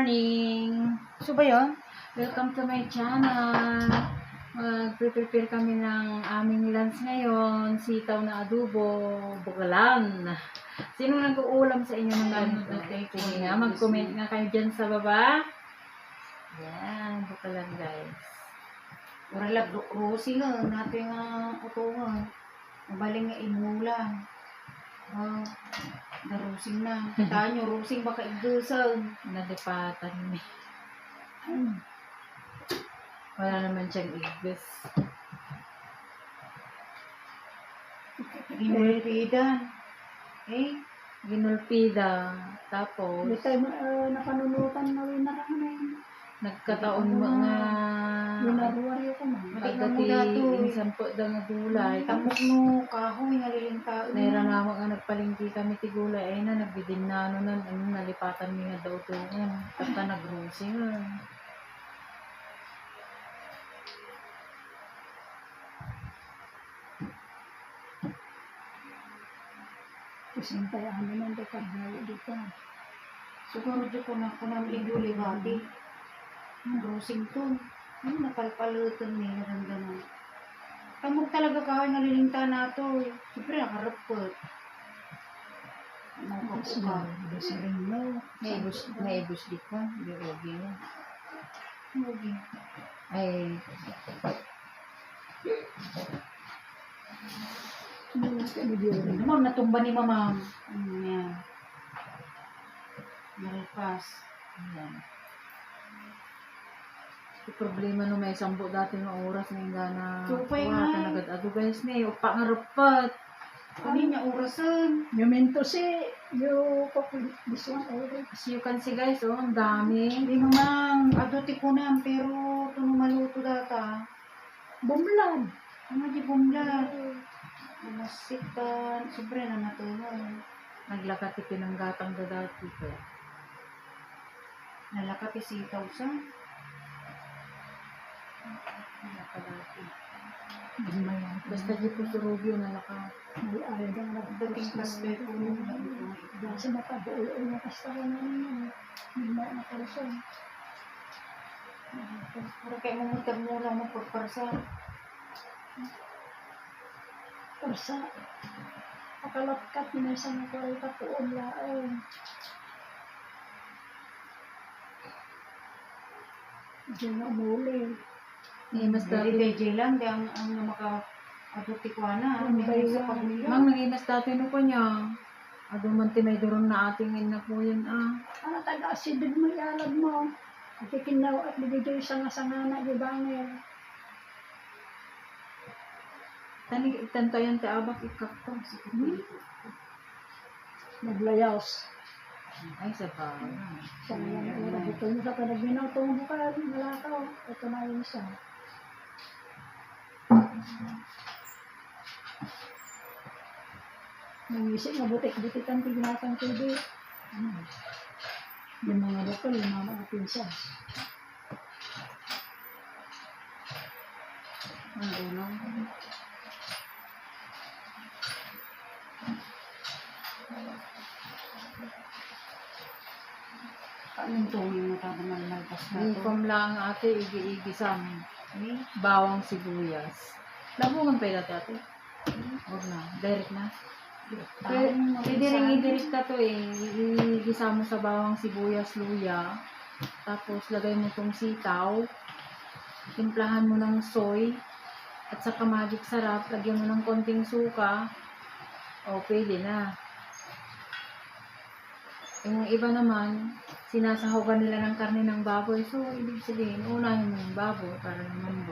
morning! So ba yun? Welcome to my channel. Mag-prepare kami ng aming lunch ngayon. Sitaw na adobo, bugalan. Sino nag-uulam sa inyo ng ganito? Sige nga, mag-comment nga kayo dyan sa baba. Yan, bugalan guys. Wala ro rosi nga, natin nga ito nga. Mabaling nga inulan. Ah, narusing na. Kitaan nyo, rusing baka igdusan. Nadipatan ni. Wala naman siyang igbis. Inulpidan. Eh, Ginulpida. Tapos, Hindi tayo uh, nakanunutan na rin na kami. nagkataon mo nga Winaruwaryo ko na. pagdati insampo daw nga gulay. Tapos, no, kahoy nga lilintaon. naira nga mo nga nagpalingki kami ti gulay. Ay na, nagbidin na ano nun, ano, nalipatan mi nga daw. Pagka nag-rosy nga. Kasi yung tayo ano man tayo karbayo dito. Siguro ko na ko na iguli bati. Ang rusing to. Ano, napalpalutan niya ng gano'n. Tamok talaga kahoy nga lilinta na to. Siyempre, nakarapot. Ano ka ka? kasi rin mo. Naibus, naibus di ko. Di ogi nga. Okay. Ay, Ano ka ni Diyo? Naman, natumba ni mama. Ano yan? Nalpas. Ayan. Yung problema no may sambo dati nga oras na yung gana Tupay kuha nga ka nagad ado guys ni upa nga rupat Kani niya orasan. Yung mento si, yung kokul, this one already. as you can see guys oh ang dami Hindi mamang, adote ko na, pero ito nung maluto data. Bumlan. Ano di bumla? Masitan. Sobre na natuloy. naglakat pinanggatang da dati ko Nalakat isitaw sa. Basta di po surugyo nalakat May ayaw na nga Dating kaspe ko. Kasi nakabuo yung kastawa namin yun. Hindi na nakalusong. Pero kaya mamutag mo lang magpagparsa. Persa. Pakalapkat na isang kwarita po ang laon. Diyan na umuli. Eh mas dati DJ lang, di ang, ang maka na. Bayo. sa pamilya. mang naging mas dati no ko niya ado man ti may durong na ating ina po yun ah Ano taga asidin mo ialad mo. At ikinaw at bigay sa nga sangana di bangir. tani itanto yan ti abak ikakto Naglayos. ay sa ba Sa nga oras. Ito mo sa panagminaw itong bukal. Malakaw. Ito na yun siya. Nangisip na butik-butik ang tignatang tubig. Hmm. Yung mga doktor, yung mga mga pinsa. ang ulang Anong tungin mo tayo malmalpas na to? Uniform lang ate, igi-igi sa amin. Bawang sibuyas. Labungan pa yung ate. Huwag na. Direct na. Pwede, pwede rin i-direct ka to eh. Igisa mo sa bawang sibuyas, luya. Tapos lagay mo tong sitaw. Timplahan mo ng soy. At saka magic sarap. Lagyan mo ng konting suka. O, pwede na. Yung iba naman, sinasahogan nila ng karne ng baboy. So, ibig sabihin, unahin mo yung baboy para naman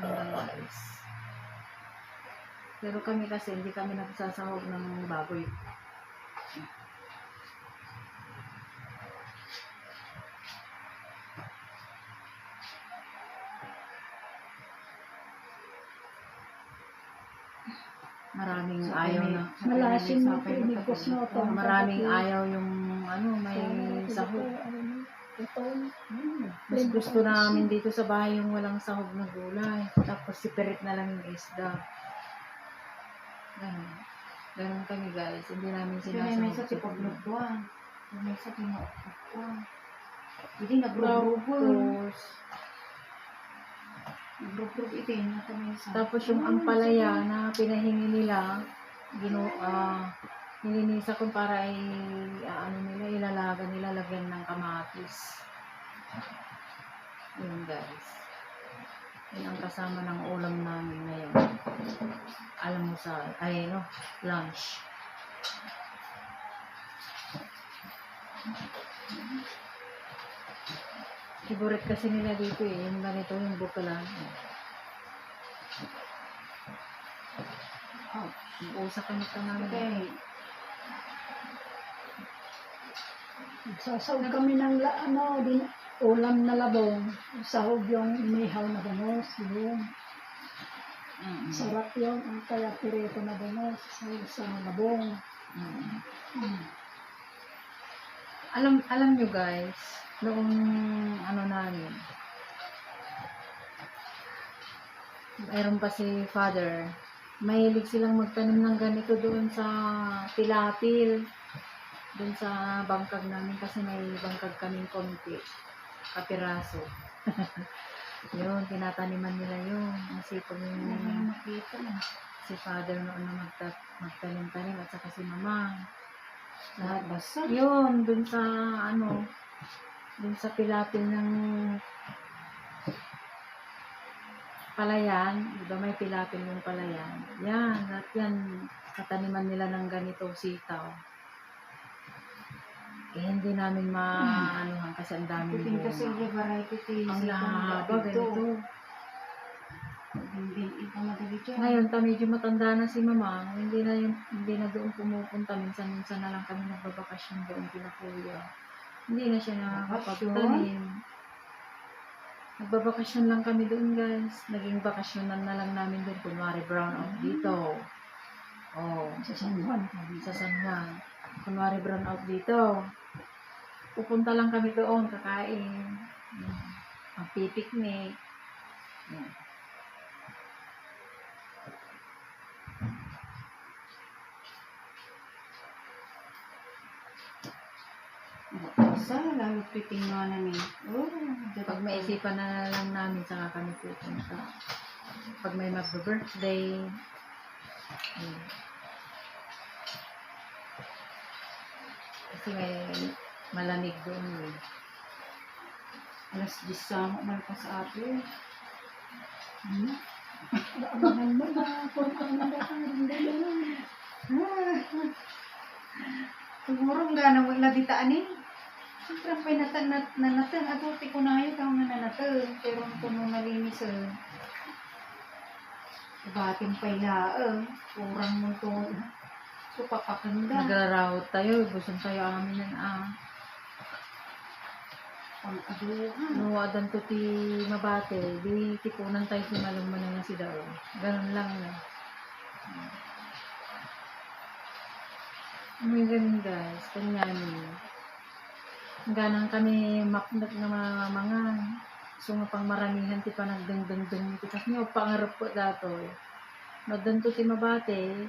guys. Pero kami kasi, hindi kami nagsasahog ng baboy. Maraming ayaw na. Malasin mo ito, inigos mo ito. Maraming ayaw yung ano, may sahog. Ito, hmm. Mas gusto namin dito sa bahay yung walang sahog na gulay. Tapos sipirit na lang yung isda. Ganun. Ganun kami guys. Hindi namin Sila may sinasahog. sa tipaglutuan. May sa pinaukap ko. Hindi nagrogrogol. Tapos, Nagrogrog ito yun. Tapos yung ampalaya na pinahingi nila, gino, ah, nilinisan ko para ay, ah, ano nila, ilalaga nila, lagyan ng kamatis. Yun guys. Yun ang kasama ng ulam namin ngayon. Alam mo sa, ay no, lunch. Favorite kasi nila dito eh, yung ganito, yung bukalan. Oh, usa kami ka namin. Okay. Sasawag kami ng la, ano, din, ulam na labong. Sahog yung mihaw na banos. Yun. Mm-mm. Sarap yun. Ang kaya pirito na banos. Sahog sa labong. Mm. Mm. Alam alam nyo guys, noong ano namin, mayroon pa si father, mahilig silang magtanim ng ganito doon sa Pilapil, doon sa bangkag namin kasi may bangkag kaming konti, kapiraso. yun, tinataniman nila yun. Ang sipag yung mo makita na. si father noon na magta, magtanim-tanim at saka si mama. Lahat basa. Yun, dun sa ano, dun sa pilapil ng palayan, di ba may pilapil yung palayan? Yan, lahat yan, kataniman nila ng ganito sitaw. Eh, hindi namin maanuhan kasi ang daming Kuting kasi bunga. yung variety tea. Ang lahaba, ganito. Hindi ito madali dyan. Ngayon, ta medyo matanda na si mama, hindi na yung, hindi na doon pumupunta. Minsan-minsan na lang kami nagbabakasyon doon kina kuya. Hindi na siya nakakapagtanim. Nagbabakasyon lang kami doon guys. Naging bakasyonan na lang namin doon. Kunwari brown out dito. Oh, Sa San Juan. sa San Juan. Kunwari brown out dito. Pupunta lang kami doon, kakain. Mm. Ang pipiknik. Mm. Basa, lalo titingnan eh. Oh, Pag maisipan na lang namin, saka kami pupunta. Pag may mag-birthday, yun. Kasi may malamig doon eh. Alas 10 sa man pa sa atin. Hmm? Abangan mo na kung ano na ang hindi Siguro ang gana mo ilabitaan eh. Siyempre, ang pinatan na nanatan. Ato, ti ko na yun kang nananatan. Pero ang puno nalinis eh. Bating pa ila Kurang mo to. So, papakanda. Nagrarawot tayo, busong tayo amin yan ah. Pang-aduhan. Nuwadan to ti mabate, di tipunan tayo si malumman na si Dao. Ganun lang na. May ganun guys, kanyanin. Ganang kami maknat nga mga mga so nga pang maramihan ti pa nagdengdeng-deng ti kasi nga pangarap po dato. Madan to ti mabate,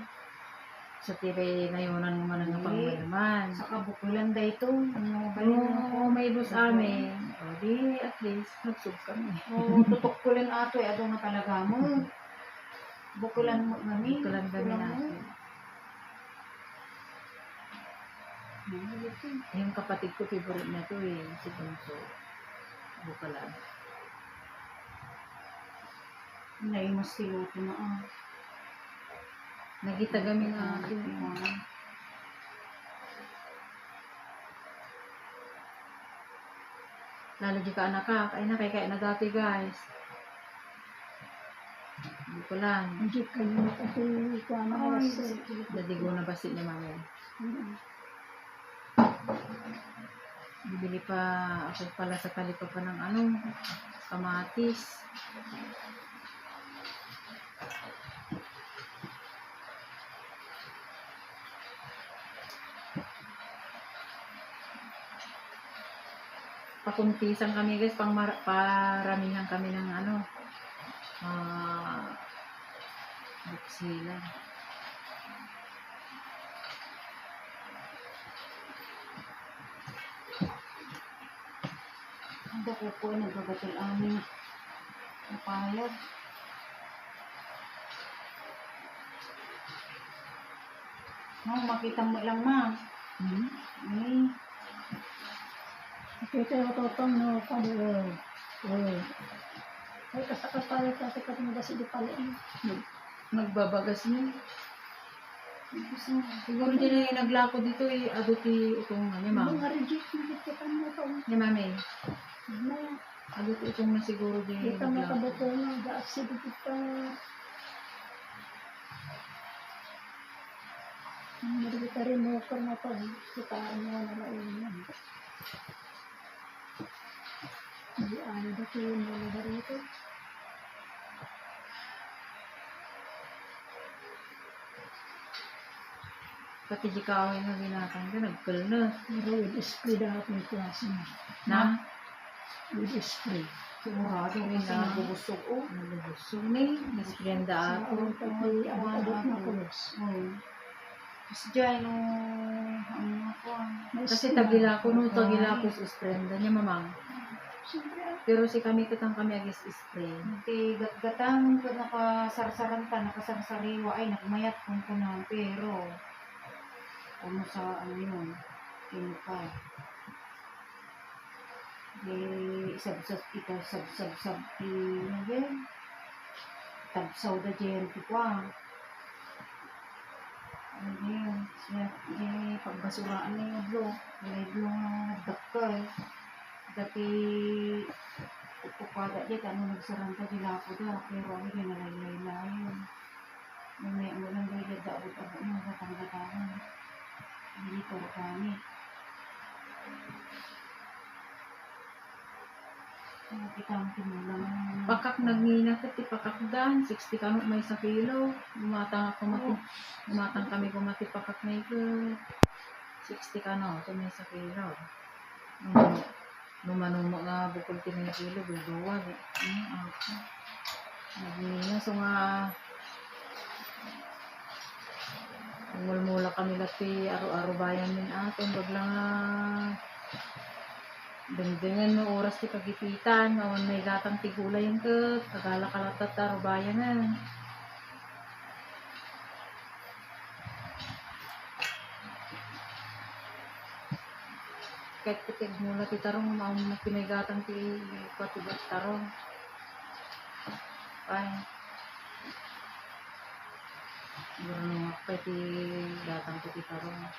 sa tibay nayunan mo man nga pangmalaman. Sa kabukulan da ito. Ano ba yun? Oo, may bus amin. O di, at least, nagsub kami. Oo, tutok ko lang ato eh. Ato nga talaga mo. Bukulan mo kami. Kami Bukulan mo. natin. Yung kapatid ko, favorite na to eh, si Bunso. Bukalan. Naimas siluto na ah. Nagita kami na Ah. lalo di ka anak ka, kaya na kay kaya na dati guys. Bukalan. Hindi kayo nakatuloy ko Ay, kasi. Dadigo na basit ni mami. Mm. Bibili pa ako pala sa kalipa pa ng ano, kamatis. kuntisan kami guys, pang paramihan kami ng ano, uh, buksila. Ang dako po, nagbabatil amin. Ang payag. Oh, makita mo lang, ma. Mm -hmm. Ay. Totong no, kado. Oh. Ay, kasakas pala kasi kasi mo kasi di pala eh. Nagbabagas niya. gusto mo. Siguro din na yung naglako dito eh, aduti itong ano, Mga ma'am. reject mo dito ka mo to. Ni mami, Na, aduti itong na siguro din kita yung mo naglako. kabuto na, gaasi dito. Hindi kita rin mo ko na to. Kita mo na lang yun. Hindi ano dito yung mga dito. Pati di kawin na ginatang ka, nagkal na. Pero with spray dapat may klase mo. Na? With spray. Yun kasi lang. nagubusog, oh. Nalubusog na eh. Nasprenda ako. Ako tayo ang abot na kulos. Oh. Tapos dyan, no, ano ako, ah. Kasi tagila ko, no, tagila ko sa sprenda niya, mamang. Pero si kami katang kami agis spray. Hindi, gatgatang ko nakasarsaran ta, nakasarsariwa, ay nagmayat kung ko na, pero, ano sa, ano yun, chemical. Di, isab-sab, ito, sab-sab-sab, ano ba yun? Tabsaw da dyan, ko ah. Ano yun? Siya, di, pagbasuraan na yung blo, may blo na nagdakal. Dati, upada dyan, ano nagsaranta dila ako da, pero ano din nalaylay na yun. Mamaya mo lang gaya da, abot-abot mo sa tanggatawan. Hindi ko kami. Pakak nagngina ka, ti pakak dan, 60 kano may sa kilo. Umatang ako mati, umatang kami kumati pakak na ito. 60 kano, ito may sa kilo. Nung, nung manumo nga bukol ti may kilo, bulduwag. Ano, ako. Nagngina, so nga, Mulmula kami lati aro-aro bayan min aton bagla nga dengdengan no oras ti kagipitan ngawan may gatang tigulay yung ke kagala kalatat aro bayanan kahit putig mula ti tarong maun mo pinagatang ti patugat tarong ay nung ako ti datang ti tarong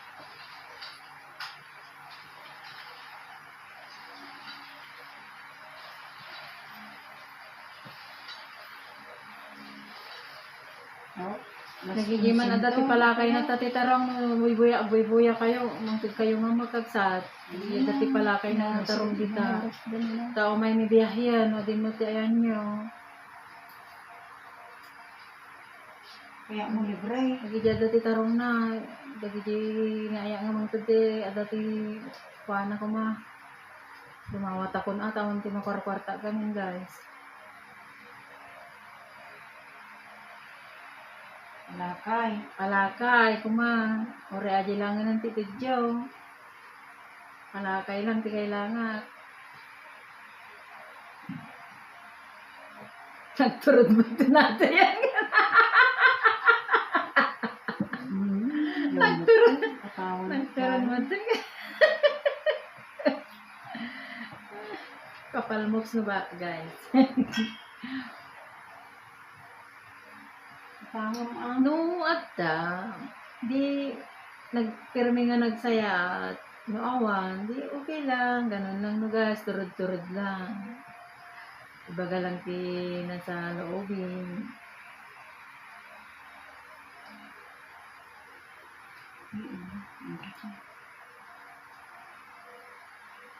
No? Nagigiman na dati pala kayo na tati tarong buy-buya, buy-buya kayo, mangtid kayo nga magkagsat. Yung dati pala kayo na tarong dita. Tao may nibiyahiyan, o din mo ti ayan nyo. Kaya mo libre. Nagidya dati tarong na, dagiti nga aya nga mangtid ti, adati kuana ko ma. Lumawat ako na, tawon ti makwarkwarta kami guys. Lakay. Palakay, kuma. Ore aja langan ng titidyaw. Palakay lang, ti kailangan. Nagturod mo ito natin yan. Nagturod. Katawan. Nagturod mo ito. Kapalmoks na ba, guys? Katawan ang No, at da, di, nagpirmi nga nagsaya at no awan, di okay lang, ganun lang no guys, turod-turod lang. Ibaga lang ti nasa loobin.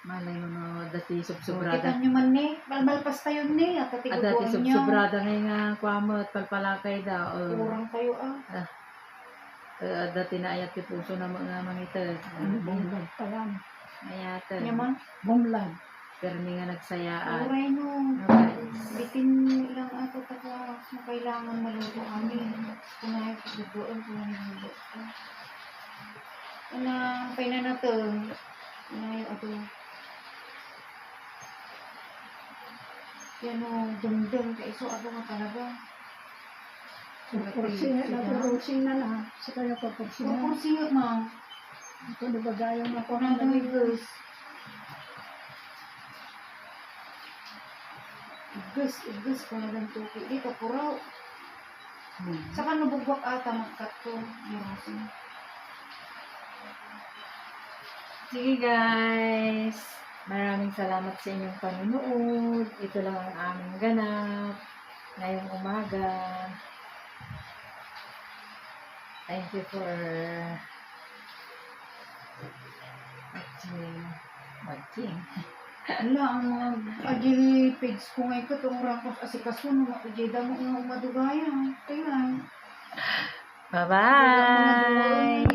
Malay mo no, dati Kita subsubrada. nyo man ni. Balbalpas tayo ni. At Ah, dati tiguan nyo. subsubrada ngayon nga kwamot, palpalakay daw. Oh. Kurang kayo ah. Uh, dati na ayat ti puso na mga mangitag. Bumlag pa lang. Ayatan. Yaman. Bumlag. Permi nga nagsayaan. Kuray no. Okay. Bitin lang ato taka na kailangan maluto kami. Dugoon. Kunahin ko dugoon. Una, kaya na na to. Kunahin ato. Yan o, dumdum ka iso ako nga talaga. Purpursing na, napursing na. Sa na. Kung siya ma, Ito na bagayong ako ako na namigos. Igus, igus ko na lang tuki. Di ka puraw. Saka nabugwak ata magkat ko. Sige guys, maraming salamat sa inyong panunood. Ito lang ang aming ganap ngayong umaga. Thank you for watching. Watching. Ala, ang mga adi page ko ngayon ko, itong rakos asikaso, mga adi damo nga umadugaya. Kaya, Bye-bye!